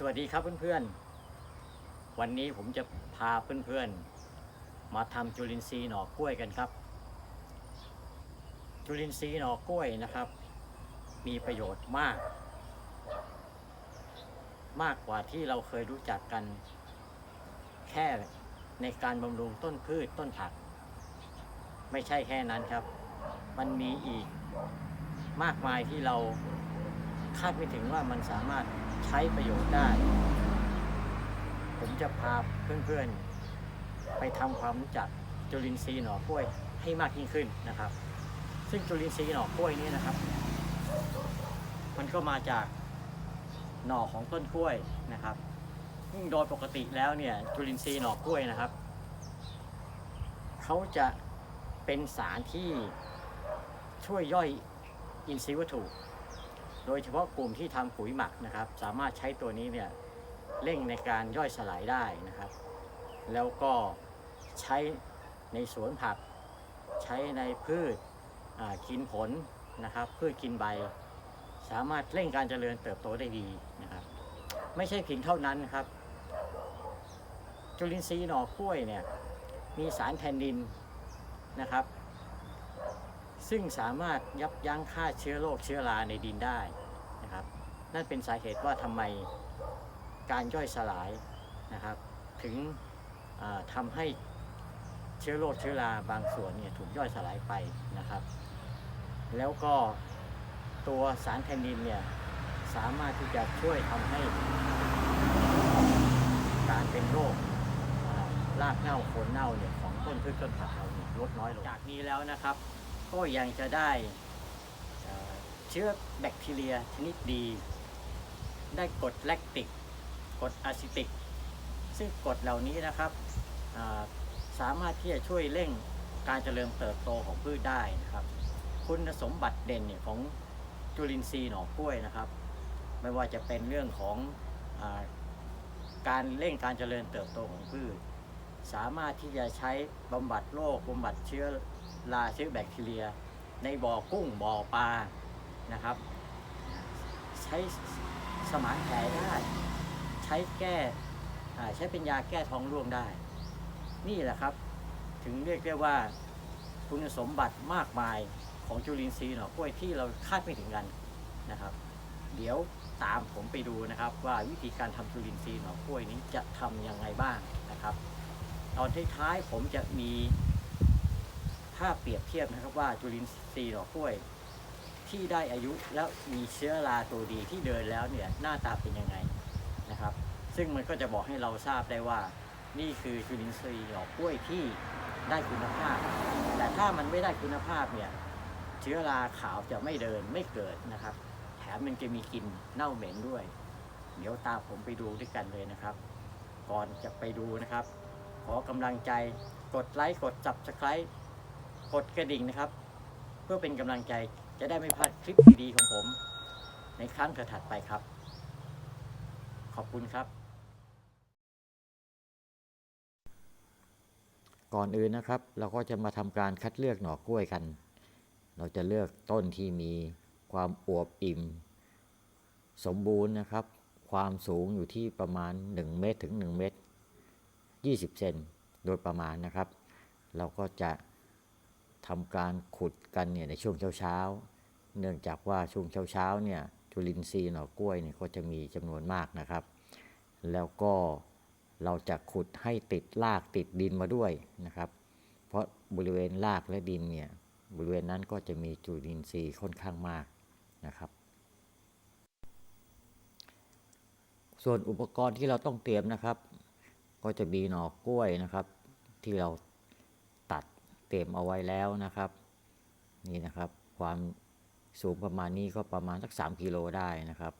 สวัสดีครับเพื่อนๆ วันนี้ผมจะพาเพื่อนๆ มาทำจุลินทรีย์หน่อกล้วยกันครับ จุลินทรีย์หน่อกล้วยนะครับ มีประโยชน์มาก มากกว่าที่เราเคยรู้จักกัน แค่ในการบำรุงต้นพืชต้นผัก ไม่ใช่แค่นั้นครับ มันมีอีกมากมายที่เราคาดไม่ถึงว่ามันสามารถ ใช้ประโยชน์ได้ ผมจะพาเพื่อนๆ ไปทำความรู้จักจุลินทรีย์หน่อกล้วยให้มากยิ่งขึ้นนะครับ ซึ่งจุลินทรีย์หน่อกล้วยนี้นะครับ มันก็มาจากหน่อของต้นกล้วยนะครับซึ่งโดยปกติแล้วเนี่ยจุลินทรีย์หน่อกล้วยนะครับ เขาจะเป็นสารที่ช่วยย่อยอินทรีย์วัตถุ โดยเฉพาะกลุ่มที่ทำปุ๋ยหมักนะครับ สามารถใช้ตัวนี้เนี่ยเร่งในการย่อยสลายได้นะครับ แล้วก็ใช้ในสวนผัก ใช้ในพืชกินผลนะครับ พืชกินใบ สามารถเร่งการเจริญเติบโตได้ดีนะครับ ไม่ใช่เพียงเท่านั้นนะครับ จุลินทรีย์หน่อกล้วยเนี่ยมีสารแทนนินนะครับ ซึ่งสามารถยับยั้งฆ่าเชื้อโรคเชื้อราในดินได้นะครับ นั่นเป็นสาเหตุว่าทำไมการย่อยสลายนะครับ ถึงทำให้เชื้อโรคเชื้อราบางส่วนเนี่ยถูกย่อยสลายไปนะครับ แล้วก็ตัวสารแทนนินเนี่ยสามารถที่จะช่วยทำให้การเป็นโรคอ่ารากเน่าโคนเน่าเนี่ยของต้นพืชต้นผักเราเนี่ยลดน้อยลงจากนี้แล้วนะครับ ก็ยังจะได้เชื้อแบคทีเรียชนิดดี ได้กรดแลคติกกรดอะซิติก ซึ่งกรดเหล่านี้นะครับสามารถที่จะช่วยเร่งการเจริญเติบโตของพืชได้นะครับ คุณสมบัติเด่นเนี่ยของจุลินทรีย์หน่อกล้วยนะครับ ไม่ว่าจะเป็นเรื่องของอการเร่งการเจริญเติบโตของพืช สามารถที่จะใช้บำบัดโรคบำบัดเชื้อราเชื้อแบคทีเรีย ในบ่อกุ้งบ่อปลานะครับ ใช้สมานแผลได้ ใช้แก้ใช้เป็นยาแก้ท้องร่วงได้ นี่แหละครับ ถึงเรียกได้ว่าคุณสมบัติมากมายของจุลินทรีย์หน่อกล้วยที่เราคาดไม่ถึงกันนะครับ เดี๋ยวตามผมไปดูนะครับว่าวิธีการทำจุลินทรีย์หน่อกล้วยนี้จะทำยังไงบ้างนะครับ ตอนท้ายๆผมจะมีภาพเปรียบเทียบนะครับว่าจุลินทรีย์หน่อกล้วย ที่ได้อายุแล้วมีเชื้อราตัวดีที่เดินแล้วเนี่ยหน้าตาเป็นยังไงนะครับ ซึ่งมันก็จะบอกให้เราทราบได้ว่า นี่คือจุลินทรีย์หน่อกล้วยที่ได้คุณภาพ แต่ถ้ามันไม่ได้คุณภาพเนี่ยเชื้อราขาวจะไม่เดินไม่เกิดนะครับ แถมมันจะมีกลิ่นเน่าเหม็นด้วย เดี๋ยวตามผมไปดูด้วยกันเลยนะครับ ก่อนจะไปดูนะครับ อกำลังใจ กดไลค์กด subscribe กดกระดิ่งนะครับ เพื่อเป็นกำลังใจจะได้ไม่พลาดคลิปดีๆของผม ในครั้งถัดไปครับ ขอบคุณครับ ก่อนอื่นนะครับ เราก็จะมาทำการคัดเลือกหน่อกล้วยกัน เราจะเลือกต้นที่มีความอวบอิ่ม สมบูรณ์นะครับ ความสูงอยู่ที่ประมาณ 1 เมตรถึง 1 เมตร 20 เซนโดยประมาณนะครับ เราก็จะทำการขุดกันเนี่ยในช่วงเช้าๆ เนื่องจากว่าช่วงเช้าๆเนี่ยจุลินทรีย์หน่อกล้วยเนี่ยก็จะมีจำนวนมากนะครับ แล้วก็เราจะขุดให้ติดรากติดดินมาด้วยนะครับ เพราะบริเวณรากและดินเนี่ยบริเวณนั้นก็จะมีจุลินทรีย์ค่อนข้างมากนะครับ ส่วนอุปกรณ์ที่เราต้องเตรียมนะครับ ก็จะมีหน่อกล้วยนะครับ ที่เราตัดเตรียมเอาไว้แล้วนะครับ นี่นะครับ ความสูงประมาณนี้ก็ประมาณสัก3กิโลได้นะครับ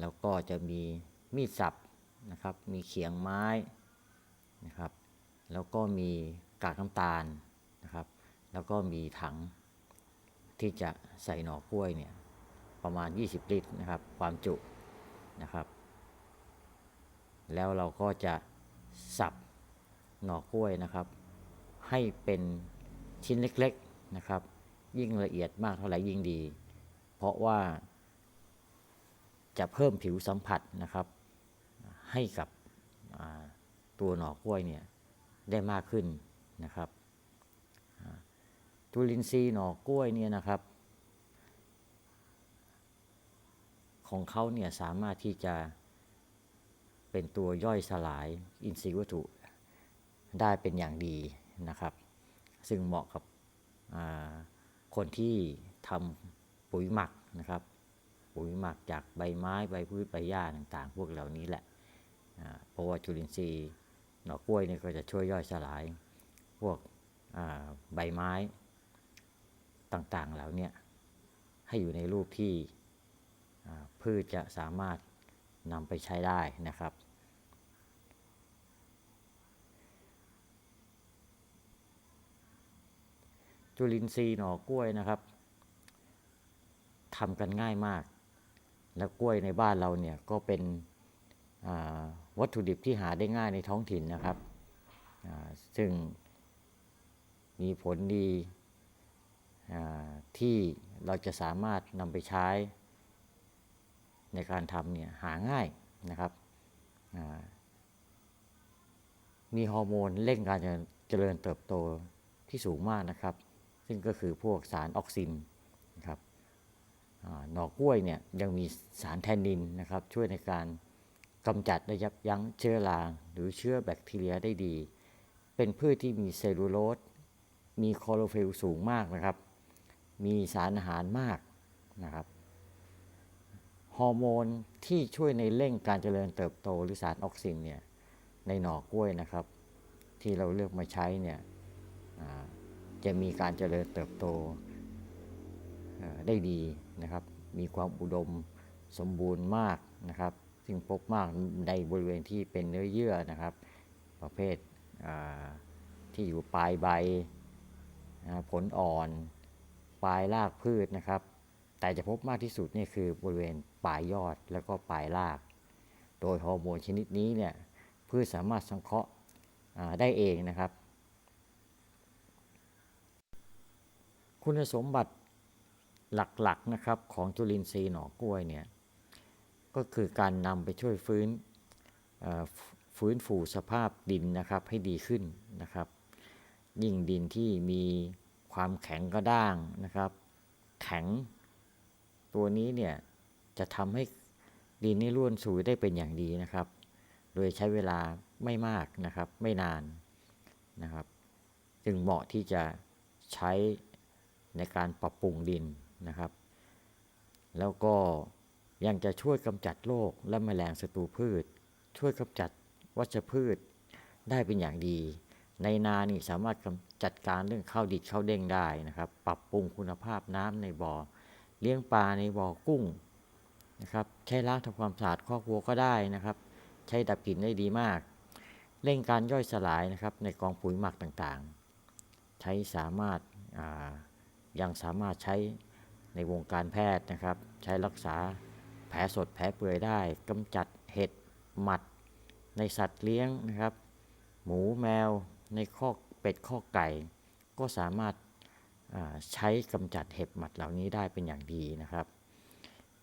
แล้วก็จะมีมีดสับนะครับ มีเขียงไม้นะครับ แล้วก็มีกากน้ำตาลนะครับ แล้วก็มีถังที่จะใส่หน่อกล้วยเนี่ยประมาณ 20 ลิตรนะครับ ความจุนะครับ แล้วเราก็จะสับหน่อกล้วยนะครับ ให้เป็นชิ้นเล็กๆนะครับ ยิ่งละเอียดมากเท่าไหร่ยิ่งดี เพราะว่าจะเพิ่มผิวสัมผัสนะครับ ให้กับตัวหน่อกล้วยเนี่ยได้มากขึ้นนะครับจุลินทรีย์หน่อกล้วยเนี่ยนะครับ ของเขาเนี่ยสามารถที่จะ เป็นตัวย่อยสลายอินทรีย์วัตถุได้เป็นอย่างดีนะครับ ซึ่งเหมาะกับคนที่ทำปุ๋ยหมักนะครับ ปุ๋ยหมักจากใบไม้ใบพืชใบหญ้าต่างๆ พวกเหล่านี้แหละเพราะว่าจุลินทรีย์หน่อกล้วยเนี่ยก็จะช่วยย่อยสลาย พวกใบไม้ต่างๆเหล่านี้ให้อยู่ในรูปที่พืชจะสามารถ นำไปใช้ได้นะครับ จุลินทรีย์หน่อกล้วยนะครับทำกันง่ายมาก แล้วกล้วยในบ้านเราเนี่ยก็เป็นวัตถุดิบที่หาได้ง่ายในท้องถิ่นนะครับ ซึ่งมีผลดีที่เราจะสามารถนำไปใช้ ในการทำเนี่ยหาง่ายนะครับ มีฮอร์โมนเร่งการเจริญเติบโตที่สูงมากนะครับ ซึ่งก็คือพวกสารออกซินนะครับหน่อกล้วยเนี่ยยังมีสารแทนนินนะครับ ช่วยในการกำจัดและยับยั้งเชื้อราหรือเชื้อแบคทีเรียได้ดี เป็นพืชที่มีเซลลูโลสมีคลอโรฟิลสูงมากนะครับ มีสารอาหารมากนะครับ ฮอร์โมนที่ช่วยในเร่งการเจริญเติบโตหรือสารออกซินเนี่ยในหน่อกล้วยนะครับ ที่เราเลือกมาใช้เนี่ยจะมีการเจริญเติบโตได้ดีนะครับ มีความอุดมสมบูรณ์มากนะครับ ซึ่งพบมากในบริเวณที่เป็นเนื้อเยื่อนะครับ ประเภทที่อยู่ปลายใบผลอ่อน ปลายรากพืชนะครับ แต่จะพบมากที่สุดเนี่ยคือบริเวณ ปลายยอดแล้วก็ปลายราก โดยฮอร์โมนชนิดนี้เนี่ยพืชสามารถสังเคราะห์ได้เองนะครับ คุณสมบัติหลักๆนะครับของจุลินทรีย์หน่อกล้วยเนี่ยก็คือการนำไปช่วยฟื้นฟื้นฟูสภาพดินนะครับให้ดีขึ้นนะครับ ยิ่งดินที่มีความแข็งกระด้างนะครับ แข็งตัวนี้เนี่ย จะทำให้ดินนี่ร่วนซุยได้เป็นอย่างดีนะครับ โดยใช้เวลาไม่มากนะครับ ไม่นานนะครับ จึงเหมาะที่จะใช้ในการปรับปรุงดินนะครับ แล้วก็ยังจะช่วยกำจัดโรคและแมลงศัตรูพืช ช่วยกำจัดวัชพืชได้เป็นอย่างดี ในนานี่สามารถกำจัดการเรื่องข้าวดิดข้าวเด้งได้นะครับ ปรับปรุงคุณภาพน้ำในบ่อ เลี้ยงปลาในบ่อกุ้ง นะครับ ใช้ล้างทำความสะอาดคอกวัวก็ได้นะครับ ใช้ดับกลิ่นได้ดีมาก เร่งการย่อยสลายนะครับ ในกองปุ๋ยหมักต่างๆ ใช้สามารถายังสามารถใช้ในวงการแพทย์นะครับ ใช้รักษาแผลสดแผลเปื่อยได้กำจัดเห็ดหมัด ในสัตว์เลี้ยงนะครับ หมูแมวในข้อกเป็ดข้อกไก่ ก็สามารถาใช้กำจัดเห็บหมัดเหล่านี้ได้เป็นอย่างดีนะครับ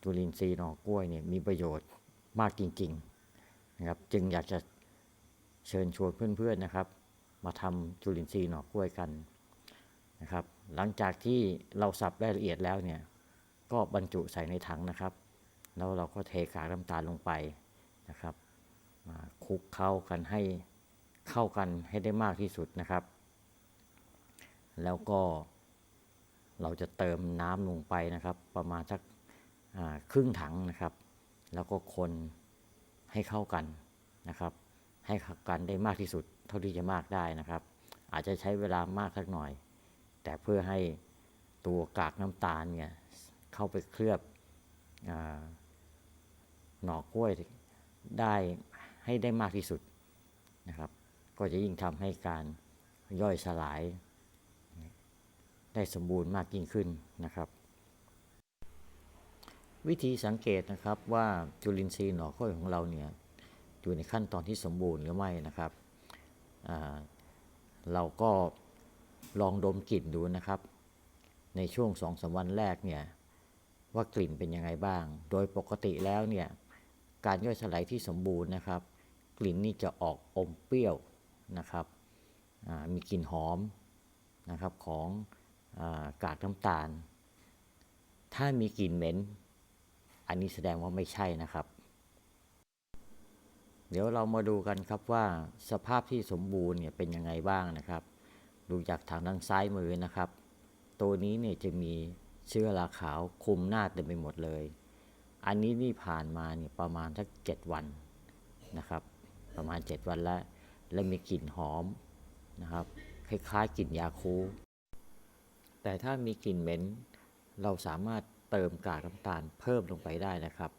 จุลินทรีย์หน่อกล้วยเนี่ยมีประโยชน์มากจริงๆนะครับ จึงอยากจะเชิญชวนเพื่อนๆนะครับ มาทำจุลินทรีย์หน่อกล้วยกันนะครับ หลังจากที่เราสับได้ละเอียดแล้วเนี่ยก็บรรจุใส่ในถังนะครับ แล้วเราก็เทกากน้ำตาลลงไปนะครับมาคลุกเข้ากันให้เข้ากันให้ได้มากที่สุดนะครับ แล้วก็เราจะเติมน้ำลงไปนะครับ ประมาณสัก ครึ่งถังนะครับ แล้วก็คนให้เข้ากันนะครับ ให้เข้ากันได้มากที่สุดเท่าที่จะมากได้นะครับ อาจจะใช้เวลามากสักหน่อย แต่เพื่อให้ตัวกากน้ำตาลเนี่ยเข้าไปเคลือบอหน่อกล้วยได้ให้ได้มากที่สุดนะครับ ก็จะยิ่งทำให้การย่อยสลาย ได้สมบูรณ์มากยิ่งขึ้นนะครับ วิธีสังเกตนะครับว่าจุลินทรีย์หน่อกล้วยของเราเนี่ยอยู่ในขั้นตอนที่สมบูรณ์หรือไม่นะครับ เราก็ลองดมกลิ่นดูนะครับ ในช่วงสองสามวันแรกเนี่ยว่ากลิ่นเป็นยังไงบ้าง โดยปกติแล้วเนี่ยการย่อยสลายที่สมบูรณ์นะครับ กลิ่นนี่จะออกอมเปรี้ยวนะครับมีกลิ่นหอมนะครับของอากากน้ำตาล ถ้ามีกลิ่นเหม็น อันนี้แสดงว่าไม่ใช่นะครับ เดี๋ยวเรามาดูกันครับว่าสภาพที่สมบูรณ์เนี่ยเป็นยังไงบ้างนะครับ ดูจากทางด้านซ้ายมือนะครับ ตัวนี้เนี่ยจะมีเชื้อราขาวคุมหน้าเต็มไปหมดเลย อันนี้นี่ผ่านมาเนี่ยประมาณสักเจ็ดวันนะครับ ประมาณ 7 วันแล้ว และมีกลิ่นหอมนะครับ คล้ายๆกลิ่นยาคู แต่ถ้ามีกลิ่นเหม็น เราสามารถ เติมกากน้ำตาลเพิ่มลงไปได้นะครับ